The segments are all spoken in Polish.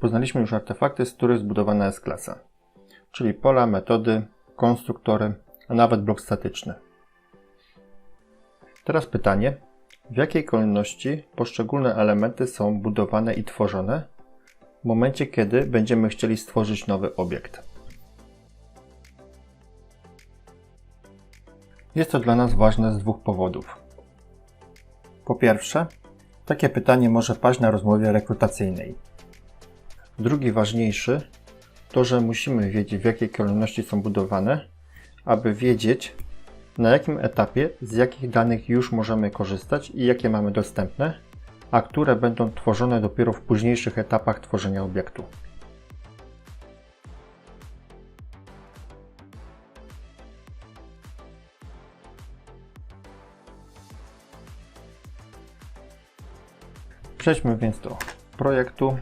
Poznaliśmy już artefakty, z których zbudowana jest klasa, czyli pola, metody, konstruktory, a nawet blok statyczny. Teraz pytanie, w jakiej kolejności poszczególne elementy są budowane i tworzone w momencie, kiedy będziemy chcieli stworzyć nowy obiekt. Jest to dla nas ważne z dwóch powodów. Po pierwsze, takie pytanie może paść na rozmowie rekrutacyjnej. Drugi ważniejszy to, że musimy wiedzieć w jakiej kolejności są budowane, aby wiedzieć na jakim etapie z jakich danych już możemy korzystać i jakie mamy dostępne, a które będą tworzone dopiero w późniejszych etapach tworzenia obiektu. Przejdźmy więc do projektu.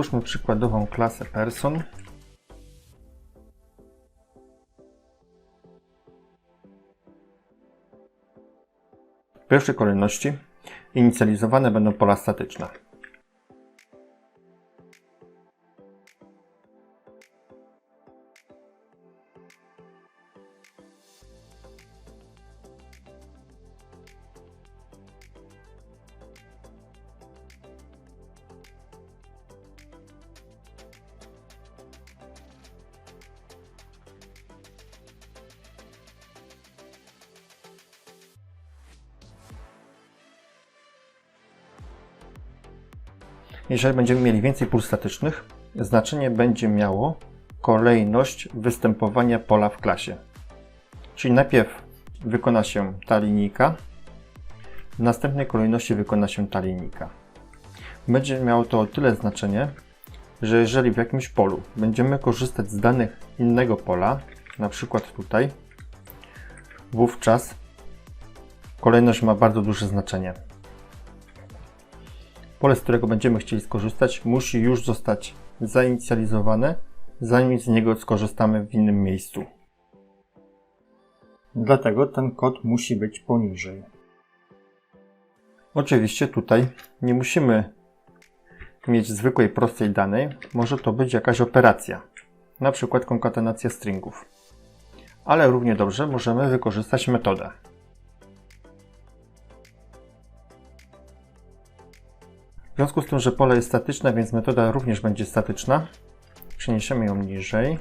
Stwórzmy przykładową klasę person. W pierwszej kolejności inicjalizowane będą pola statyczne. Jeżeli będziemy mieli więcej pól statycznych, znaczenie będzie miało kolejność występowania pola w klasie. Czyli najpierw wykona się ta linijka, w następnej kolejności wykona się ta linijka. Będzie miało to o tyle znaczenie, że jeżeli w jakimś polu będziemy korzystać z danych innego pola, na przykład tutaj, wówczas kolejność ma bardzo duże znaczenie. Pole, z którego będziemy chcieli skorzystać, musi już zostać zainicjalizowane, zanim z niego skorzystamy w innym miejscu. Dlatego ten kod musi być poniżej. Oczywiście tutaj nie musimy mieć zwykłej, prostej danej. Może to być jakaś operacja, na przykład konkatenacja stringów. Ale równie dobrze możemy wykorzystać metodę. Związku z tym, że pole jest statyczne, więc metoda również będzie statyczna. Przeniesiemy ją niżej.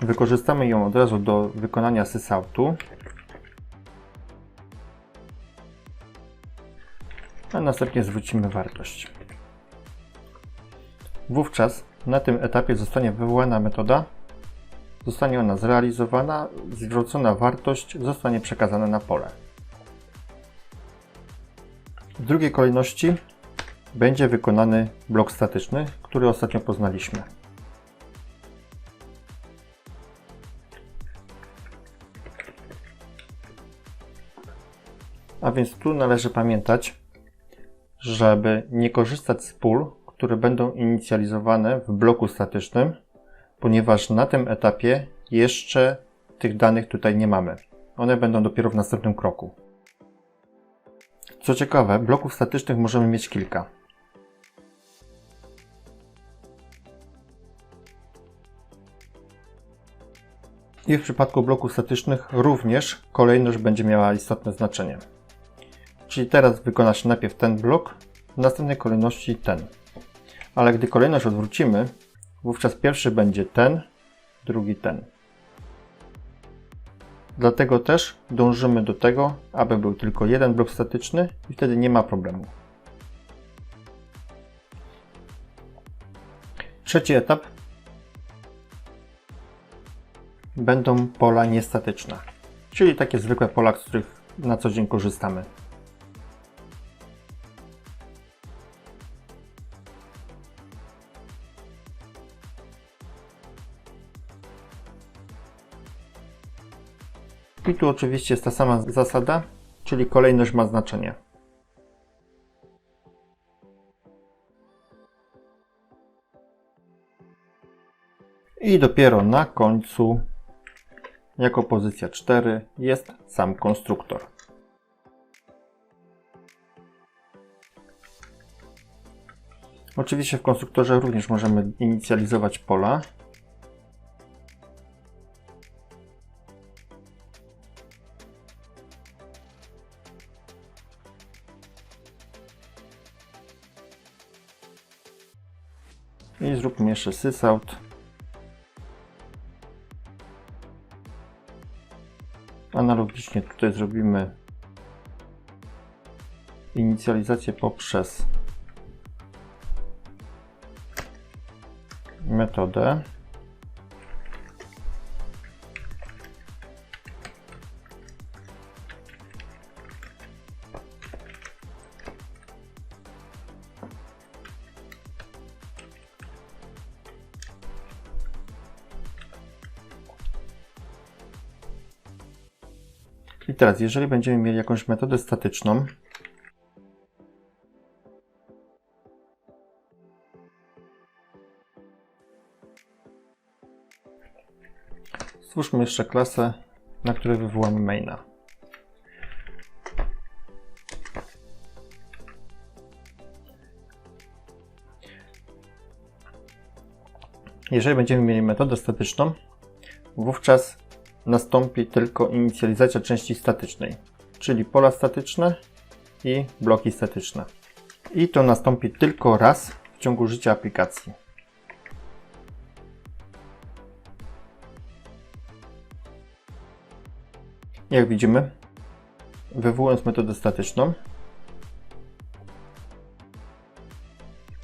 Wykorzystamy ją od razu do wykonania sysoutu. A następnie zwrócimy wartość. Wówczas na tym etapie zostanie wywołana metoda, zostanie ona zrealizowana, zwrócona wartość zostanie przekazana na pole. W drugiej kolejności będzie wykonany blok statyczny, który ostatnio poznaliśmy. A więc tu należy pamiętać, żeby nie korzystać z pól, które będą inicjalizowane w bloku statycznym, ponieważ na tym etapie jeszcze tych danych tutaj nie mamy. One będą dopiero w następnym kroku. Co ciekawe, bloków statycznych możemy mieć kilka. I w przypadku bloków statycznych również kolejność będzie miała istotne znaczenie. Czyli teraz wykona się najpierw ten blok, w następnej kolejności ten. Ale gdy kolejność odwrócimy, wówczas pierwszy będzie ten, drugi ten. Dlatego też dążymy do tego, aby był tylko jeden blok statyczny i wtedy nie ma problemu. Trzeci etap będą pola niestatyczne, czyli takie zwykłe pola, z których na co dzień korzystamy. I tu oczywiście jest ta sama zasada, czyli kolejność ma znaczenie. I dopiero na końcu, jako pozycja 4, jest sam konstruktor. Oczywiście w konstruktorze również możemy inicjalizować pola. I zróbmy jeszcze sysout. Analogicznie tutaj zrobimy inicjalizację poprzez metodę. I teraz, jeżeli będziemy mieli jakąś metodę statyczną, stwórzmy jeszcze klasę, na której wywołamy maina. Jeżeli będziemy mieli metodę statyczną, wówczas nastąpi tylko inicjalizacja części statycznej, czyli pola statyczne i bloki statyczne. I to nastąpi tylko raz w ciągu życia aplikacji. Jak widzimy, wywołując metodę statyczną,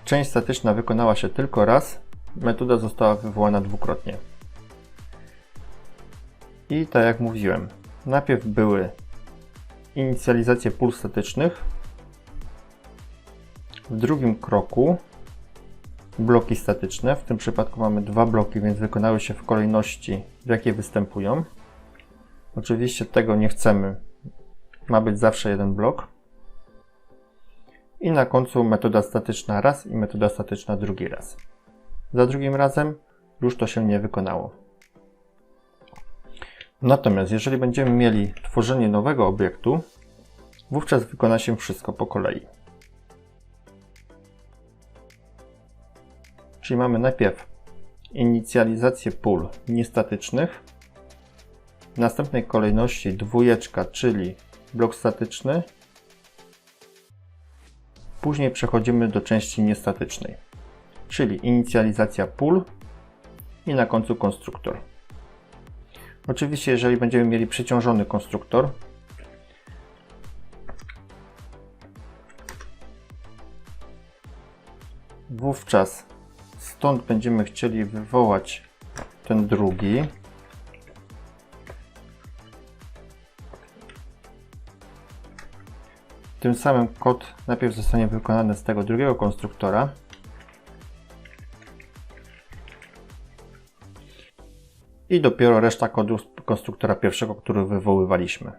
część statyczna wykonała się tylko raz, metoda została wywołana dwukrotnie. I tak jak mówiłem, najpierw były inicjalizacje pól statycznych, w drugim kroku bloki statyczne, w tym przypadku mamy dwa bloki, więc wykonały się w kolejności, w jakiej występują. Oczywiście tego nie chcemy, ma być zawsze jeden blok. I na końcu metoda statyczna raz i metoda statyczna drugi raz. Za drugim razem już to się nie wykonało. Natomiast jeżeli będziemy mieli tworzenie nowego obiektu, wówczas wykona się wszystko po kolei. Czyli mamy najpierw inicjalizację pól niestatycznych, w następnej kolejności dwójeczka, czyli blok statyczny. Później przechodzimy do części niestatycznej, czyli inicjalizacja pól i na końcu konstruktor. Oczywiście, jeżeli będziemy mieli przeciążony konstruktor, wówczas stąd będziemy chcieli wywołać ten drugi. Tym samym kod najpierw zostanie wykonany z tego drugiego konstruktora, i dopiero reszta kodu konstruktora pierwszego, który wywoływaliśmy.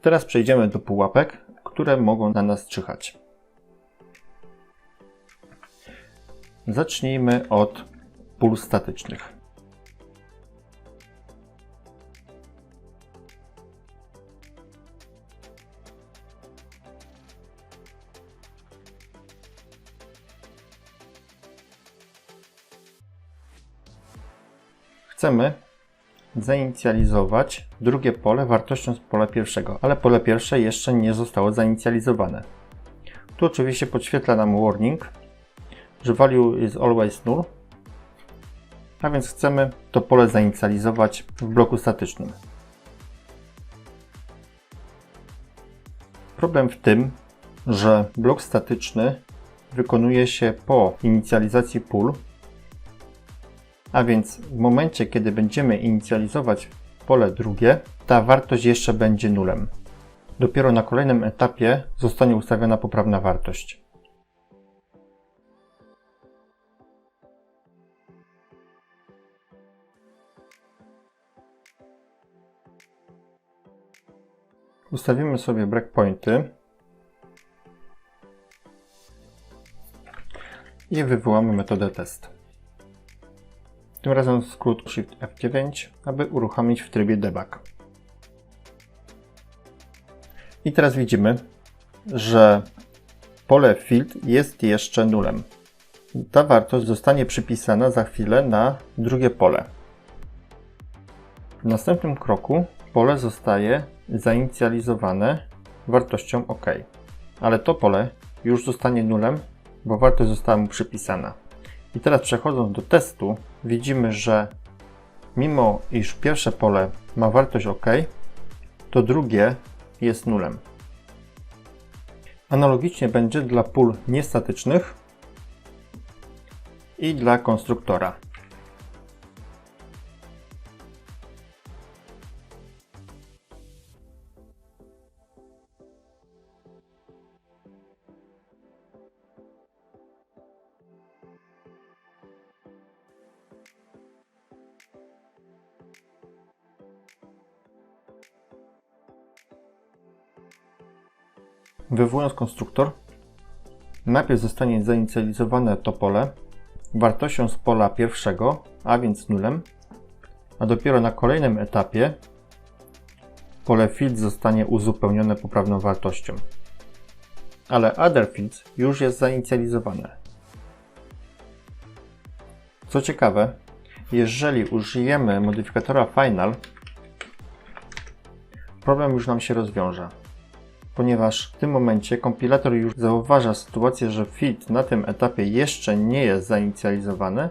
Teraz przejdziemy do pułapek, które mogą na nas czyhać. Zacznijmy od pól statycznych. Chcemy zainicjalizować drugie pole wartością z pola pierwszego, ale pole pierwsze jeszcze nie zostało zainicjalizowane. Tu oczywiście podświetla nam warning, że value is always null, a więc chcemy to pole zainicjalizować w bloku statycznym. Problem w tym, że blok statyczny wykonuje się po inicjalizacji pól, a więc w momencie, kiedy będziemy inicjalizować pole drugie, ta wartość jeszcze będzie nulem. Dopiero na kolejnym etapie zostanie ustawiona poprawna wartość. Ustawimy sobie breakpointy i wywołamy metodę test. Tym razem skrót Shift F9, aby uruchomić w trybie debug. I teraz widzimy, że pole field jest jeszcze nulem. Ta wartość zostanie przypisana za chwilę na drugie pole. W następnym kroku pole zostaje zainicjalizowane wartością OK. Ale to pole już zostanie nulem, bo wartość została mu przypisana. I teraz przechodząc do testu, widzimy, że mimo iż pierwsze pole ma wartość OK, to drugie jest nulem. Analogicznie będzie dla pól niestatycznych i dla konstruktora. Wywołując konstruktor, najpierw zostanie zainicjalizowane to pole wartością z pola pierwszego, a więc nulem, a dopiero na kolejnym etapie pole field zostanie uzupełnione poprawną wartością. Ale other fields już jest zainicjalizowane. Co ciekawe, jeżeli użyjemy modyfikatora final, problem już nam się rozwiąże ponieważ w tym momencie kompilator już zauważa sytuację, że field na tym etapie jeszcze nie jest zainicjalizowany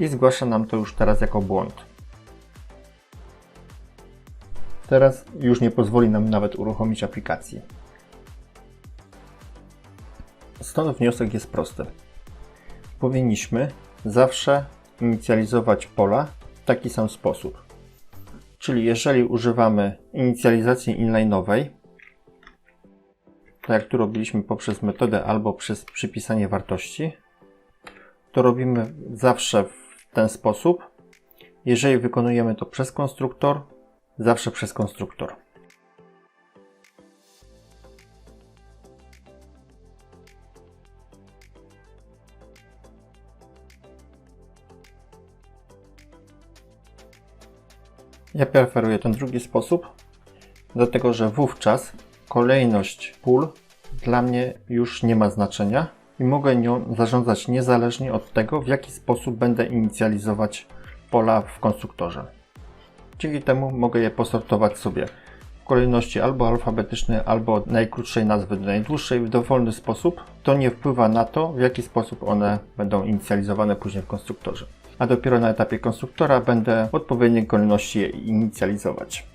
i zgłasza nam to już teraz jako błąd. Teraz już nie pozwoli nam nawet uruchomić aplikacji. Stąd wniosek jest prosty. Powinniśmy zawsze inicjalizować pola w taki sam sposób. Czyli jeżeli używamy inicjalizacji inline'owej, tak jak tu robiliśmy poprzez metodę albo przez przypisanie wartości, to robimy zawsze w ten sposób. Jeżeli wykonujemy to przez konstruktor, zawsze przez konstruktor. Ja preferuję ten drugi sposób, dlatego że wówczas kolejność pól dla mnie już nie ma znaczenia i mogę nią zarządzać niezależnie od tego, w jaki sposób będę inicjalizować pola w konstruktorze. Dzięki temu mogę je posortować sobie w kolejności albo alfabetycznej, albo od najkrótszej nazwy do najdłuższej w dowolny sposób. To nie wpływa na to, w jaki sposób one będą inicjalizowane później w konstruktorze. A dopiero na etapie konstruktora będę w odpowiedniej kolejności je inicjalizować.